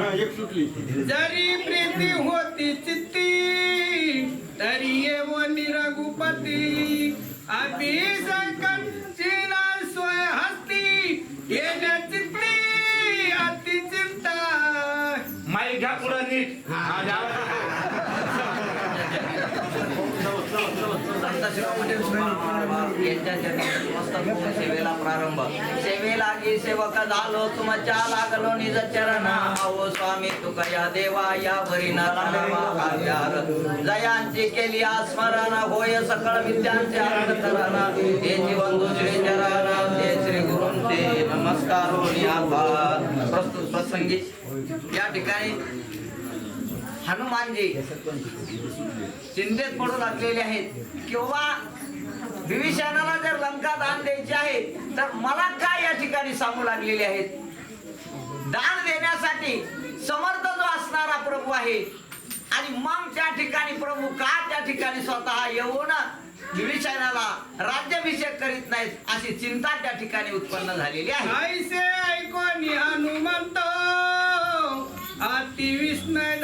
हा, एक सुटली. जरी प्रीती होती चित्ती तरी येवनी रघुपती. अभिषेकांची ना सोय हस्ती येण्या चित्ती अति चिंता माई घ्या पुढं नीट हा, जा. संतशिरोमणी तुकाराम महाराज यांच्या चरणी सेवेला प्रारंभ सेवेलागी सेवक झालो तुमच्या लागलो निज चरण अहो स्वामी तुका या देवा या वरी जयांची केली आस्मरण होय सकळ विद्यांचे हे जीवन दुसरे चरण हे श्री गुरुंचे नमस्कार प्रस्तुत प्रसंगी या ठिकाणी हनुमानजी चिंतेत पडू लागलेले आहेत. किंवा विभीषणाला जर लंका दान द्यायची आहे तर मला काय या ठिकाणी सांगू लागलेले आहेत? दान देण्यासाठी समर्थ जो असणारा प्रभू आहे आणि मग त्या ठिकाणी प्रभू का त्या ठिकाणी स्वतः येऊन विभीषणाला राज्याभिषेक करीत नाहीत अशी चिंता त्या ठिकाणी उत्पन्न झालेली आहे. ऐसे ऐकोनी हनुमंत अति विस्मय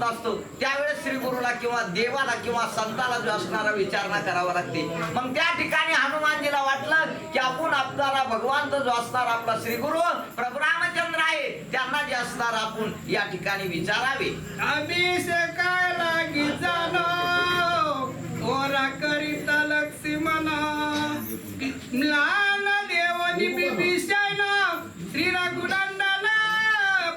होत असतो त्यावेळेस श्री गुरुला किंवा देवाला किंवा संताला जो असणारा विचारणा करावा लागते. मग त्या ठिकाणी हनुमानजीला वाटलं की आपण आपणारा भगवान जो असणार आपला श्री गुरु प्रभू रामचंद्र आहे त्यांना जे असणार आपण या ठिकाणी विचारावे. अभिषेकाला झालो ओरा करिता लहान देवनी बिभीषण श्री रघुनंदन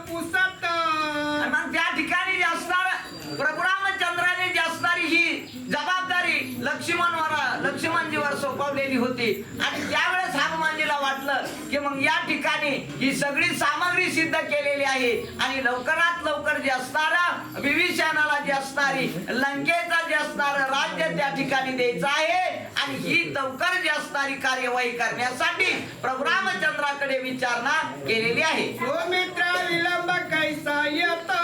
पुसत आणि मग त्या ठिकाणी जे असणार प्रभू रामचंद्राने जी असणारी ही जबाबदारी लक्ष्मणवर लक्ष्मणजीवर सोपवलेली होती. आणि त्यावेळेस हनुमानजीला वाटलं की मग या ठिकाणी ही सगळी सामग्री सिद्ध केलेली आहे आणि लवकरात लवकर जे असणार विभीषणाला जी असणारी लंकेचं जे असणार राज्य त्या ठिकाणी द्यायचं आहे आणि ही लवकर जी असणारी कार्यवाही करण्यासाठी प्रभू रामचंद्राकडे विचारणा केलेली आहे. मित्र विलंब कैसा येतो?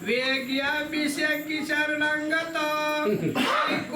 वेग अभिषेकी शरणांगत.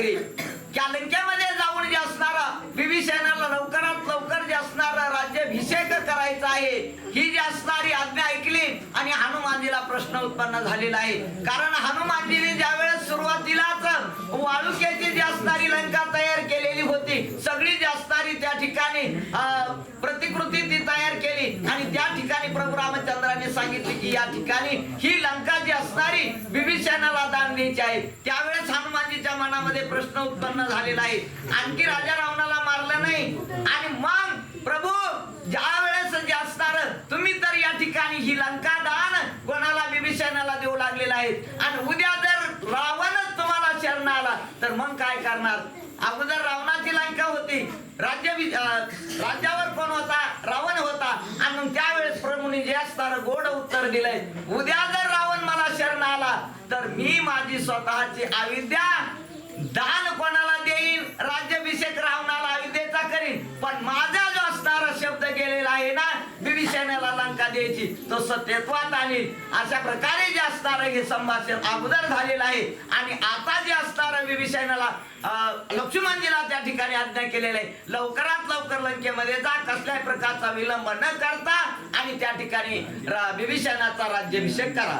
वगैरे कामगिरी. लंकेमध्ये जाऊन जे असणारा विभीषणाला लवकरात लवकर जे असणारा राज्याभिषेक करायचा आहे ही जी असणारी आज्ञा ऐकली आणि हनुमानजीला प्रश्न उत्पन्न झालेला आहे. कारण हनुमानजीने ज्या वेळेस सुरुवातीलाच वाळुक्याची जी असणारी लंका तयार केलेली होती सगळी जी असणारी त्या ठिकाणी अं, प्रतिकृती ती तयार केली आणि त्या ठिकाणी प्रभू रामचंद्राने सांगितले की या ठिकाणी ही लंका जी असणारी विभीषणाला दान द्यायची आहे. त्यावेळेस हनुमानजीच्या मनामध्ये प्रश्न उत्पन्न झालेला आहे. आणखी राजा रावणाला मारलं नाही. आणि मग प्रभू ज्या वेळेस जे असणार तुम्ही तर या ठिकाणी ही लंका दान कोणाला विभीषणाला देऊ लागलेला आहे आणि उद्या जर रावणच तुम्हाला शरण आला तर मग काय करणार? अगोदर रावणाची लंका होती. राज्य राज्यावर कोण होता रावण होता आणि त्यावेळेस प्रभूंनी जे असणार गोड उत्तर दिलंय. उद्या जर रावण मला शरण आला तर मी माझी स्वतःची अविद्या दान कोणाला देईन? राज्याभिषेक रावणाला अविद्येचा करीन. पण माझा जो असणारा शब्द गेलेला आहे ना विषयाला लंका द्यायची. तो सत्यत्वात आणील अशा प्रकारे जे असणार हे संभाषण अगोदर झालेलं आहे. आणि आता जे असणार विभीषणाला अं, लक्ष्मणजीला त्या ठिकाणी आज्ञा केलेलं आहे. लवकरात लवकर लंकेमध्ये जा. कसल्याही प्रकारचा विलंब न करता आणि त्या ठिकाणी विभीषणाचा राज्याभिषेक करा.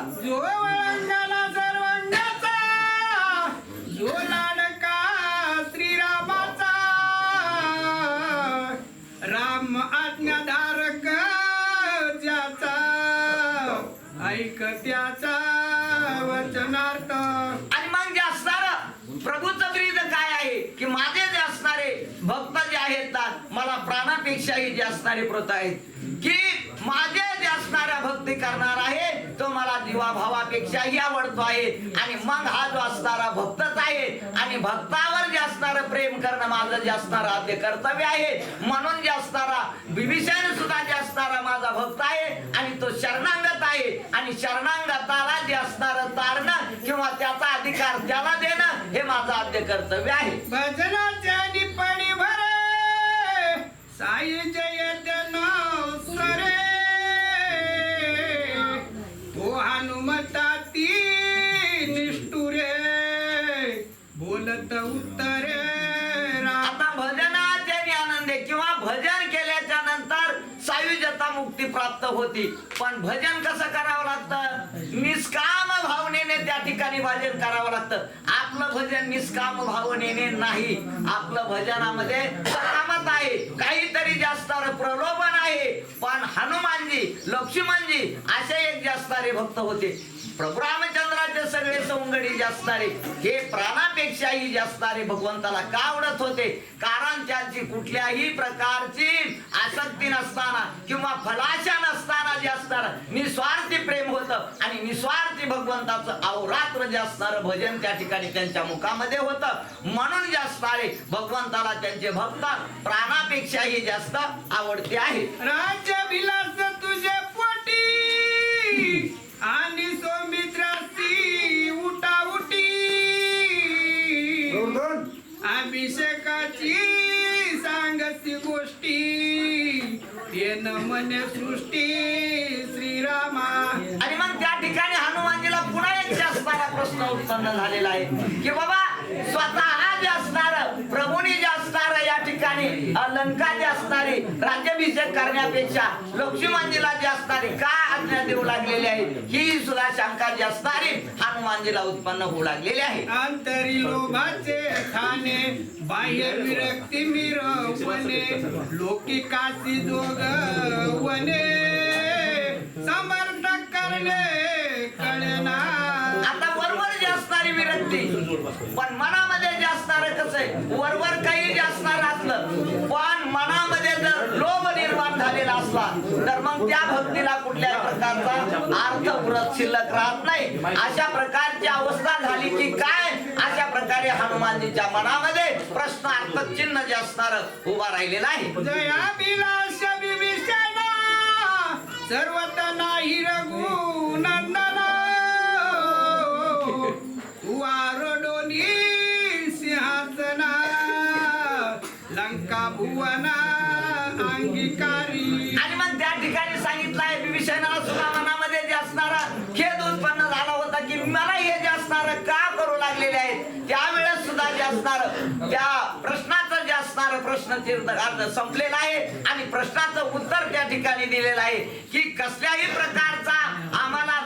प्राणापेक्षाही जी असणारी प्रत आहे की माझे जे असणाऱ्या भक्ती करणार आहे तो मला दिवा भावापेक्षाही आवडतो आहे. आणि मग हा जो असणारा भक्तच आहे आणि भक्तावर जे असणारं प्रेम करणं माझं जे असणारं ते कर्तव्य आहे म्हणून जे असणारा विभीषण सुद्धा जे असणारा माझा भक्त आहे आणि तो शरणांगत आहे. आणि शरणांगताला जे असणार तारणं किंवा त्याचा अधिकार त्याला देणं हे माझं आद्य कर्तव्य आहे. भजनाच्या I enjoy it. प्राप्त होती. पण भजन कसं करावं लागतं? निष्काम भावनेने त्या ठिकाणी भजन करावं लागतं. आपलं भजन निष्काम भावनेने नाही. आपलं भजनामध्ये सकामत आहे. काहीतरी जास्त प्रलोभन आहे. पण हनुमानजी लक्ष्मणजी असे एक जास्तारे भक्त होते. प्रभू रामचंद्राचे सगळे सौंगडी जास्तारे हे प्राणापेक्षाही जास्तारे भगवंताला का आवडत होते? कारण त्यांची कुठल्याही प्रकारची आसक्ती नसताना किंवा फलाशा नसताना जे असणार निस्वार्थी प्रेम होतं आणि निस्वार्थी भगवंताचं अवरात्र जे असणारं भजन त्या ठिकाणी त्यांच्या मुखामध्ये होतं. म्हणून जे असणारे भगवंताला त्यांचे भक्त प्राणापेक्षाही जास्त आवडते आहे राज्य विलास अभिषेकाची सांगती गोष्टी. येन मने सृष्टी श्रीरामा. आणि मग त्या ठिकाणी हनुमानजीला पुन्हा एक असणारा प्रश्न उत्पन्न झालेला आहे की बाबा स्वतः जे असणार प्रभू लंका जे असणारे राज्याभिषेक करण्यापेक्षा लक्ष्मणजीला जे असणारे का आज्ञा देऊ लागलेली आहे? ही सुद्धा शंका जी असणारी हनुमानजीला उत्पन्न होऊ लागलेली आहे. आंतरी लोभाचे खाणे बाह्य विरक्ती मिरवणे लोकी काशी जोग वने समर्थक करणे कळना आता वरवर जे असणारी विरक्ती पण मनामध्ये असणारच आहे वरवर काही असणार असलं. पण मनामध्ये जर लोभ निर्माण झालेला असला तर मग त्या भक्तीला कुठल्या प्रकारचा अर्थ व्रत शिल्लक राहत नाही. अशा प्रकारची अवस्था झाली की काय? अशा प्रकारे हनुमानजीच्या मनामध्ये प्रश्न अर्थचिन्ह जे असणार उभा राहिलेला आहे. सर्वत नाही रघुनंदना आणि मग त्या ठिकाणी सांगितलं आहे विभीषणाला मनामध्ये जे असणारा खेद उत्पन्न झाला होता की मला हे जे असणार का करू लागलेले आहेत? त्यावेळेस सुद्धा जे असणार त्या प्रश्नाचं जे असणार प्रश्न तीर्थार्थ संपलेला आहे आणि प्रश्नाचं उत्तर त्या ठिकाणी दिलेलं आहे की कसल्याही प्रकारचा आम्हाला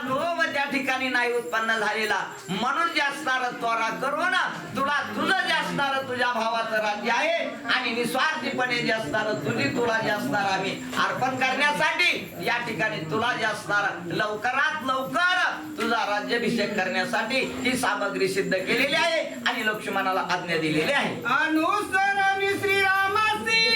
ठिकाणी नाही उत्पन्न झालेला. म्हणून जे असणार त्वरा करून तुला तुझं जे असणार तुझ्या भावाचं राज्य आहे. आणि निस्वार्थीपणे जे असणार तुझी तुला जे असणार आम्ही अर्पण करण्यासाठी या ठिकाणी तुला जे असणार लवकरात लवकर तुझा राज्याभिषेक करण्यासाठी ही सामग्री सिद्ध केलेली आहे. आणि लक्ष्मणाला आज्ञा दिलेली आहे. अनुसरणी श्रीरामासी!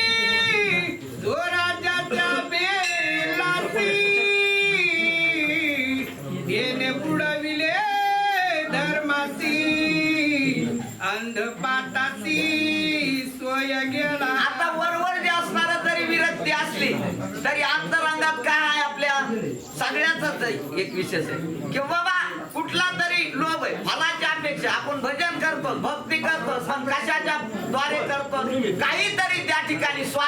सोय गेला. आता वरवर जे असणार तरी विरक्ती असली तरी अंतरंगात काय आहे आपल्या सगळ्याच एक विशेष आहे. की बाबा कुठला तरी लोभ आहे फलाच्या अपेक्षा आपण भजन करतो भक्ती करतो पण द्वारे करतो काहीतरी त्या ठिकाणी स्वार्थ